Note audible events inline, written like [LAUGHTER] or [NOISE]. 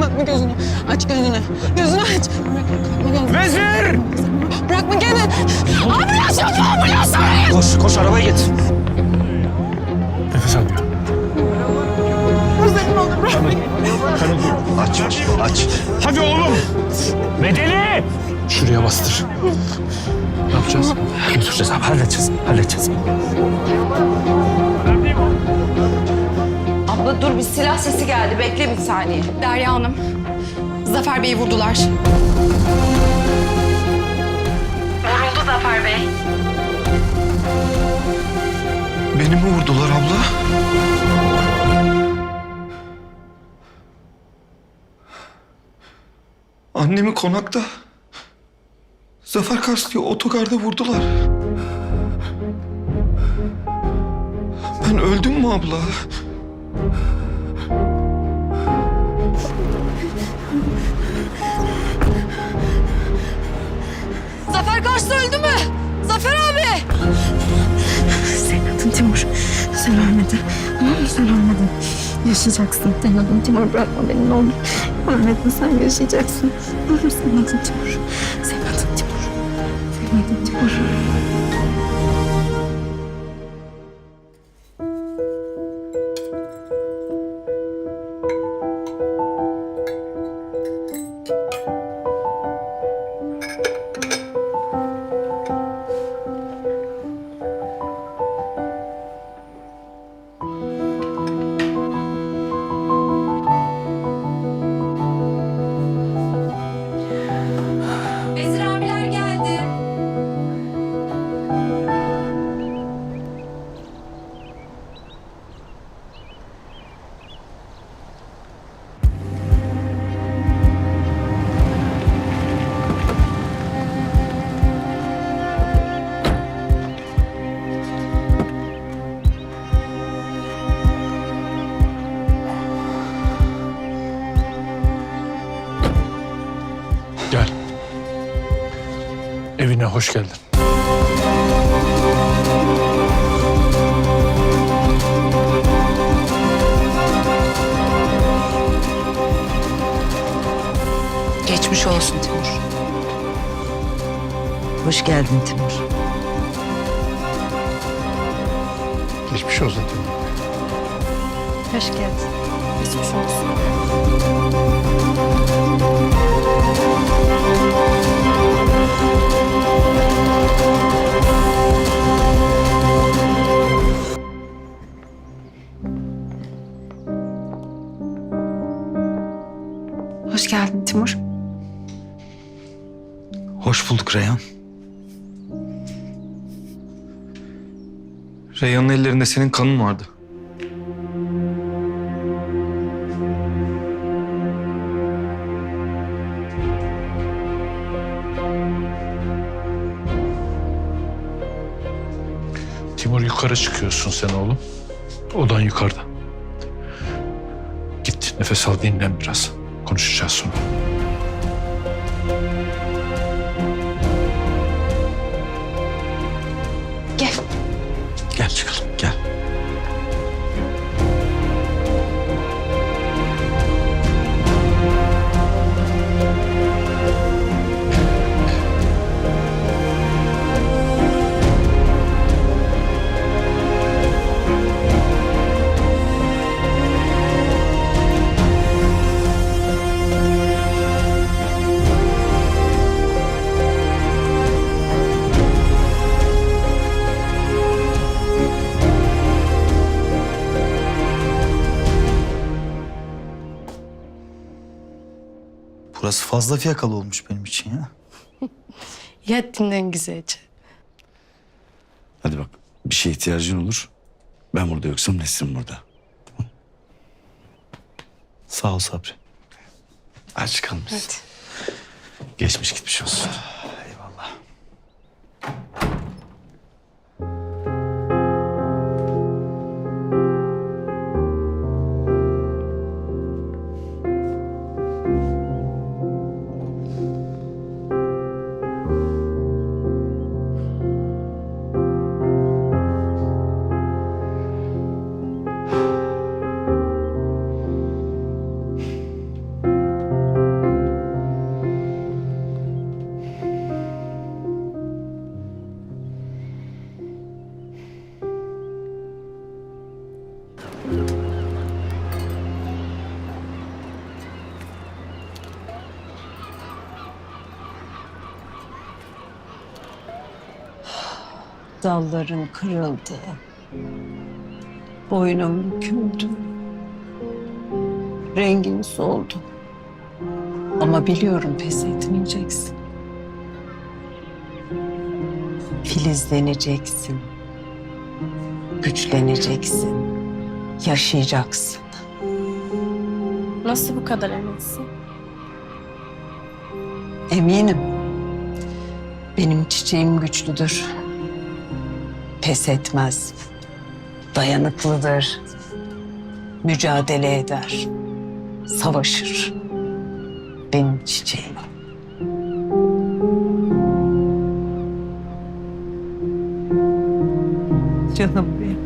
Bakma gözünü. Aç gözünü. Gözünü aç. Bırakma gözünü. Vezir! Bırakma kendini. Ambulans yok mu? Ambulans arayın. Koş, koş arabayı git. Nefes almıyor. Gözlerim olur. Bırakma. Aç, aç. Hadi oğlum. Medeni! Şuraya bastır. Ne yapacağız? Götüreceğiz abi, halledeceğiz. Halledeceğiz. Dur bir silah sesi geldi. Bekle bir saniye. Derya Hanım, Zafer Bey'i vurdular. Vuruldu Zafer Bey. Beni mi vurdular abla? Annemi konakta. Zafer Karslı'yı otogarda vurdular. Ben öldüm mü abla? Karslı öldü mü? Zafer abi! Senin adın Timur. Sen ölmedin. Tamam mı? Sen ölmedin. Yaşayacaksın. Senin adın Timur. Bırakma beni ne olur. Ölmedin sen yaşayacaksın. Olur senin adın Timur. Senin adın Timur. Senin adın Timur. Evine hoş geldin. Geçmiş olsun Timur. Hoş geldin Timur. Geçmiş olsun Timur. Hoş geldin. Geçmiş olsun. Hoş geldin Timur. Hoş bulduk Reyhan. Reyhan'ın ellerinde senin kanın vardı. Timur yukarı çıkıyorsun sen oğlum. Odan yukarıda. Git nefes al dinlen biraz. Konuşacağız sonra. Burası fazla fiyakalı olmuş benim için ya. [LAUGHS] Yat dinlen güzelce. Hadi bak bir şeye ihtiyacın olur. Ben burada yoksam Nesrin burada. Sağ ol Sabri. Çıkalım biz. Geçmiş gitmiş olsun. Dalların kırıldı. Boynum büküldü. Rengin soldu. Ama biliyorum pes etmeyeceksin. Filizleneceksin. Güçleneceksin. Yaşayacaksın. Nasıl bu kadar eminsin? Eminim. Benim çiçeğim güçlüdür. Pes etmez. Dayanıklıdır. Mücadele eder. Savaşır. Benim çiçeğim. Canım benim.